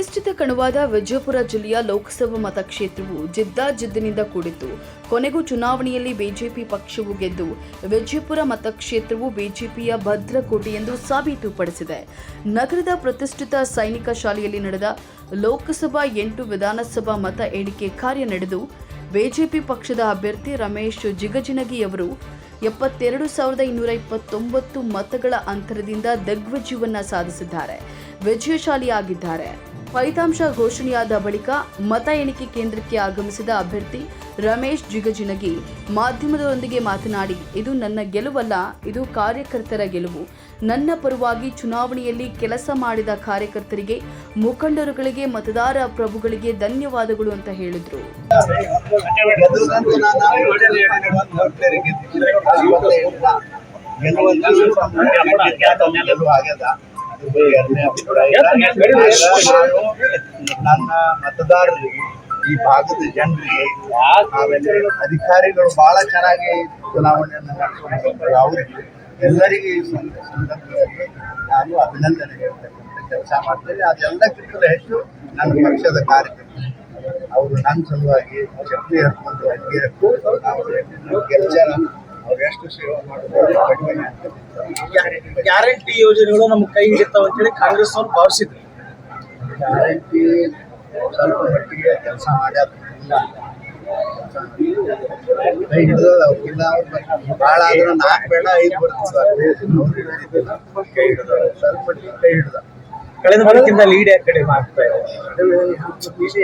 ಪ್ರತಿಷ್ಠಿತ ಕಣವಾದ ವಿಜಯಪುರ ಜಿಲ್ಲೆಯ ಲೋಕಸಭಾ ಮತಕ್ಷೇತ್ರವು ಜಿದ್ದಾಜಿದ್ದಿನಿಂದ ಕೂಡಿತ್ತು. ಕೊನೆಗೂ ಚುನಾವಣೆಯಲ್ಲಿ ಬಿಜೆಪಿ ಪಕ್ಷವು ಗೆದ್ದು, ವಿಜಯಪುರ ಮತಕ್ಷೇತ್ರವು ಬಿಜೆಪಿಯ ಭದ್ರಕೋಟೆ ಎಂದು ಸಾಬೀತುಪಡಿಸಿದೆ. ನಗರದ ಪ್ರತಿಷ್ಠಿತ ಸೈನಿಕ ಶಾಲೆಯಲ್ಲಿ ನಡೆದ ಲೋಕಸಭಾ ಎಂಟು ವಿಧಾನಸಭಾ ಮತ ಎಣಿಕೆ ಕಾರ್ಯ ನಡೆದು, ಬಿಜೆಪಿ ಪಕ್ಷದ ಅಭ್ಯರ್ಥಿ ರಮೇಶ್ ಜಿಗಜಿಣಗಿ ಅವರು ಎಪ್ಪತ್ತೆರಡು ಸಾವಿರದ ಇನ್ನೂರ ಇಪ್ಪತ್ತೊಂಬತ್ತು ಮತಗಳ ಅಂತರದಿಂದ ದಿಗ್ವಿಜಯವನ್ನ ಸಾಧಿಸಿದ್ದಾರೆ. ವಿಜಯಶಾಲಿಯಾಗಿದ್ದಾರೆ ಫಲಿತಾಂಶ ಘೋಷಣೆಯಾದ ಬಳಿಕ ಮತ ಎಣಿಕೆ ಕೇಂದ್ರಕ್ಕೆ ಆಗಮಿಸಿದ ಅಭ್ಯರ್ಥಿ ರಮೇಶ್ ಜಿಗಜಿನಗಿ ಮಾಧ್ಯಮದವರೊಂದಿಗೆ ಮಾತನಾಡಿ, ಇದು ನನ್ನ ಗೆಲುವಲ್ಲ, ಇದು ಕಾರ್ಯಕರ್ತರ ಗೆಲುವು. ನನ್ನ ಪರವಾಗಿ ಚುನಾವಣೆಯಲ್ಲಿ ಕೆಲಸ ಮಾಡಿದ ಕಾರ್ಯಕರ್ತರಿಗೆ, ಮುಖಂಡರುಗಳಿಗೆ, ಮತದಾರ ಪ್ರಭುಗಳಿಗೆ ಧನ್ಯವಾದಗಳು ಅಂತ ಹೇಳಿದ್ರು. ನನ್ನ ಮತದಾರರಿಗೆ, ಈ ಭಾಗದ ಜನರಿಗೆ ಆಮೇಲೆ ಅಧಿಕಾರಿಗಳು ಬಹಳ ಚೆನ್ನಾಗಿ ಚುನಾವಣೆಯನ್ನು ನಡೆಸ್ಕೊಂಡು ಅವರಿಗೆ ಎಲ್ಲರಿಗೆ ಈ ಸಂದ- ಸಂದರ್ಭದಲ್ಲಿ ನಾನು ಅಭಿನಂದನೆ ಕೆಲಸ ಮಾಡ್ತೇನೆ. ಅದೆಲ್ಲಕ್ಕಿಂತಲೂ ಹೆಚ್ಚು ನನ್ನ ಪಕ್ಷದ ಕಾರ್ಯಕರ್ತರು. ಅವರು ನನ್ನ ಸಲುವಾಗಿ ಚಪ್ಪಲಿ ಹಾಕೊಂಡು ಅಡ್ಗೆ ಅವರು ಕೆಲಸ ಅವ್ರು ಎಷ್ಟು ಸೇವೆ ಮಾಡಿದ್ರು, ಕಡಿಮೆ ಆಗ್ತದೆ. ಗ್ಯಾರಂಟಿ ಯೋಜನೆಗಳು ನಮ್ಗೆ ಕೈ ಹಿಡಿತಾವ ಅಂತೇಳಿ ಕಾಂಗ್ರೆಸ್ ಅವ್ರು ಭಾವಿಸಿದ್ರು. ಗ್ಯಾರಂಟಿ ಸ್ವಲ್ಪ ಮಟ್ಟಿಗೆ ಕೆಲಸ ಮಾಡ್ಯಾರ ಕೈ ಭಾಳ ಆದ್ರೆ ನಾಲ್ಕು ಬೇಡ ಐದು ಬರ್ತದೆ ಕೈ ಹಿಡಿದ ಸ್ವಲ್ಪ ಮಟ್ಟಿಗೆ ಕೈ ಹಿಡಿದ ಕಳೆದ ಬರೋಕ್ಕಿಂತ ಲೀಡ್ ಯಾಕೆ ಕಡೆ ಮಾಡ್ತಾ ಇದೆ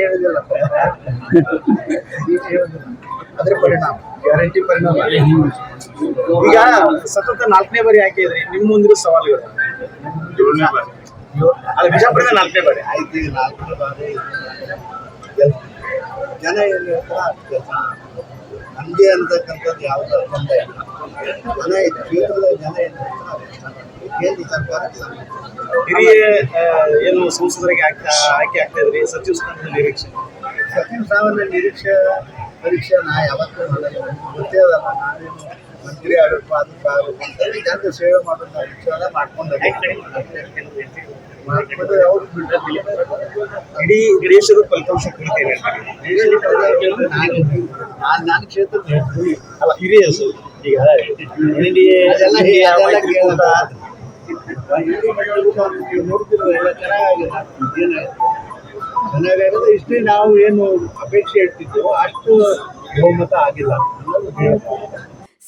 ಹೇಳಿದಿಲ್ಲ ಅದ್ರ ಪರಿಣಾಮ. ಗ್ಯಾರಂಟಿ ಪರಿಣಾಮ. ಈಗ ಸತತ ನಾಲ್ಕನೇ ಬಾರಿ ಹಾಕಿದ್ರೆ ನಿಮ್ ಮುಂದಿರೋ ಸವಾಲುಗಳು ಅದು ಬಿಜಾಪುರದ ನಾಲ್ಕನೇ ಬಾರಿ. ಜನ ಏನು ಹೇಳ್ತಾರ ನಮಗೆ ಅಂತಕ್ಕಂಥದ್ದು ಯಾವುದೋ ತೊಂದರೆ ಇಲ್ಲ. ಜನ ಕ್ಷೇತ್ರದ ಜನ ಏನು ಕೇಂದ್ರ ಸರ್ಕಾರ ಹಿರಿಯ ಏನು ಸಂಸದರಿಗೆ ಆಗ್ತಾ ಆಯ್ಕೆ ಆಗ್ತಾ ಇದ್ರಿ? ಸಚಿವ ಸ್ಥಾನದ ನಿರೀಕ್ಷೆ. ಸಚಿವ ಸ್ಥಾನದ ನಿರೀಕ್ಷೆ ಪರೀಕ್ಷೆ ನಾ ಯಾವತ್ತೂ ಮಾಡಲ್ಲ. ಗೊತ್ತೇ ಅದಲ್ಲ ನಾನೇನು ಮಂತ್ರಿ ಆಗಬೇಕು ಅದಕ್ಕೆ ಅಂತೇಳಿ ಜನರ ಸೇವೆ ಮಾಡೋದು ವಿಚಾರ ಮಾಡ್ಕೊಂಡು ಮಾಡ್ಕೊಂಡು ಅವ್ರು ಬಿಟ್ಟಿಲ್ಲ ಇಡೀ ದೇಶದ ಫಲಿತಾಂಶ ಕುರಿತೇವೆ ನಾನು ನನ್ನ ಕ್ಷೇತ್ರದ ಹೇಳ್ತೀನಿ. ಅಲ್ಲ ಹಿರಿಯ ಈಗ. ಇಲ್ಲಿ ಮಟ್ಟಕ್ಕೂ ನೀವು ನೋಡ್ತಿರೋ ಎಲ್ಲ ಚೆನ್ನಾಗಿದೆ. ಇಷ್ಟೇ ನಾವು ಏನು ಅಪೇಕ್ಷೆ ಇಡ್ತಿದ್ದೆವು ಅಷ್ಟು ಬಹುಮತ ಆಗಿಲ್ಲ.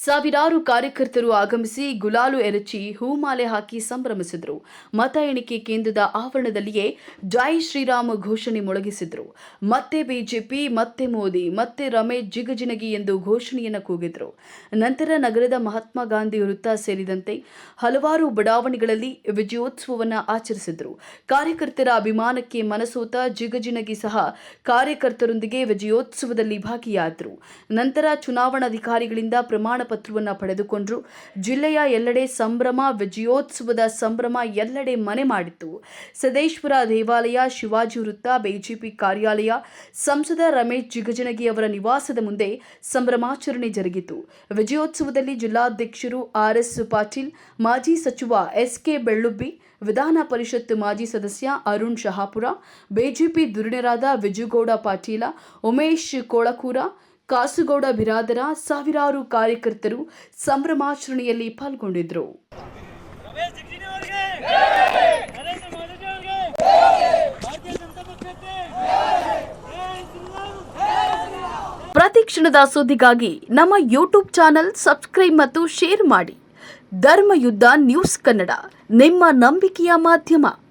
ಸಾವಿರಾರು ಕಾರ್ಯಕರ್ತರು ಆಗಮಿಸಿ ಗುಲಾಲು ಎರಚಿ ಹೂಮಾಲೆ ಹಾಕಿ ಸಂಭ್ರಮಿಸಿದರು. ಮತ ಎಣಿಕೆ ಕೇಂದ್ರದ ಆವರಣದಲ್ಲಿಯೇ ಜೈ ಶ್ರೀರಾಮ ಘೋಷಣೆ ಮೊಳಗಿಸಿದ್ರು. ಮತ್ತೆ ಬಿಜೆಪಿ, ಮತ್ತೆ ಮೋದಿ, ಮತ್ತೆ ರಮೇಶ್ ಜಿಗಜಿನಗಿ ಎಂದು ಘೋಷಣೆಯನ್ನು ಕೂಗಿದ್ರು. ನಂತರ ನಗರದ ಮಹಾತ್ಮ ಗಾಂಧಿ ವೃತ್ತ ಸೇರಿದಂತೆ ಹಲವಾರು ಬಡಾವಣೆಗಳಲ್ಲಿ ವಿಜಯೋತ್ಸವವನ್ನು ಆಚರಿಸಿದ್ರು. ಕಾರ್ಯಕರ್ತರ ಅಭಿಮಾನಕ್ಕೆ ಮನಸೋತ ಜಿಗಜಿನಗಿ ಸಹ ಕಾರ್ಯಕರ್ತರೊಂದಿಗೆ ವಿಜಯೋತ್ಸವದಲ್ಲಿ ಭಾಗಿಯಾದರು. ನಂತರ ಚುನಾವಣಾಧಿಕಾರಿಗಳಿಂದ ಪ್ರಮಾಣ ಪಡೆದುಕೊಂಡ್ರು. ಜಿಲ್ಲೆಯ ಎಲ್ಲೆಡೆ ಸಂಭ್ರಮ, ವಿಜಯೋತ್ಸವದ ಸಂಭ್ರಮ ಎಲ್ಲೆಡೆ ಮನೆ ಮಾಡಿತ್ತು. ಸದೇಶ್ವರ ದೇವಾಲಯ, ಶಿವಾಜಿ ವೃತ್ತ, ಬಿಜೆಪಿ ಕಾರ್ಯಾಲಯ, ಸಂಸದ ರಮೇಶ್ ಜಿಗಜನಗಿ ಅವರ ನಿವಾಸದ ಮುಂದೆ ಸಂಭ್ರಮಾಚರಣೆ ಜರುಗಿತು. ವಿಜಯೋತ್ಸವದಲ್ಲಿ ಜಿಲ್ಲಾಧ್ಯಕ್ಷರು ಆರ್ಎಸ್ ಪಾಟೀಲ್, ಮಾಜಿ ಸಚಿವ ಎಸ್ಕೆ ಬೆಳ್ಳುಬ್ಬಿ, ವಿಧಾನ ಪರಿಷತ್ ಮಾಜಿ ಸದಸ್ಯ ಅರುಣ್ ಶಹಾಪುರ, ಬಿಜೆಪಿ ಧುರೀಣರಾದ ವಿಜುಗೌಡ ಪಾಟೀಲ, ಉಮೇಶ್ ಕೋಳಕೂರ ಕಾಸುಗೌಡ ಬಿರಾದರ ಸಾವಿರಾರು ಕಾರ್ಯಕರ್ತರು ಸಂಭ್ರಮಾಚರಣೆಯಲ್ಲಿ ಪಾಲ್ಗೊಂಡಿದ್ದರು. ಪ್ರತಿ ಕ್ಷಣದ ಸುದ್ದಿಗಾಗಿ ನಮ್ಮ ಯೂಟ್ಯೂಬ್ ಚಾನೆಲ್ ಸಬ್ಸ್ಕ್ರೈಬ್ ಮತ್ತು ಶೇರ್ ಮಾಡಿ. ಧರ್ಮಯುದ್ಧ ನ್ಯೂಸ್ ಕನ್ನಡ, ನಿಮ್ಮ ನಂಬಿಕೆಯ ಮಾಧ್ಯಮ.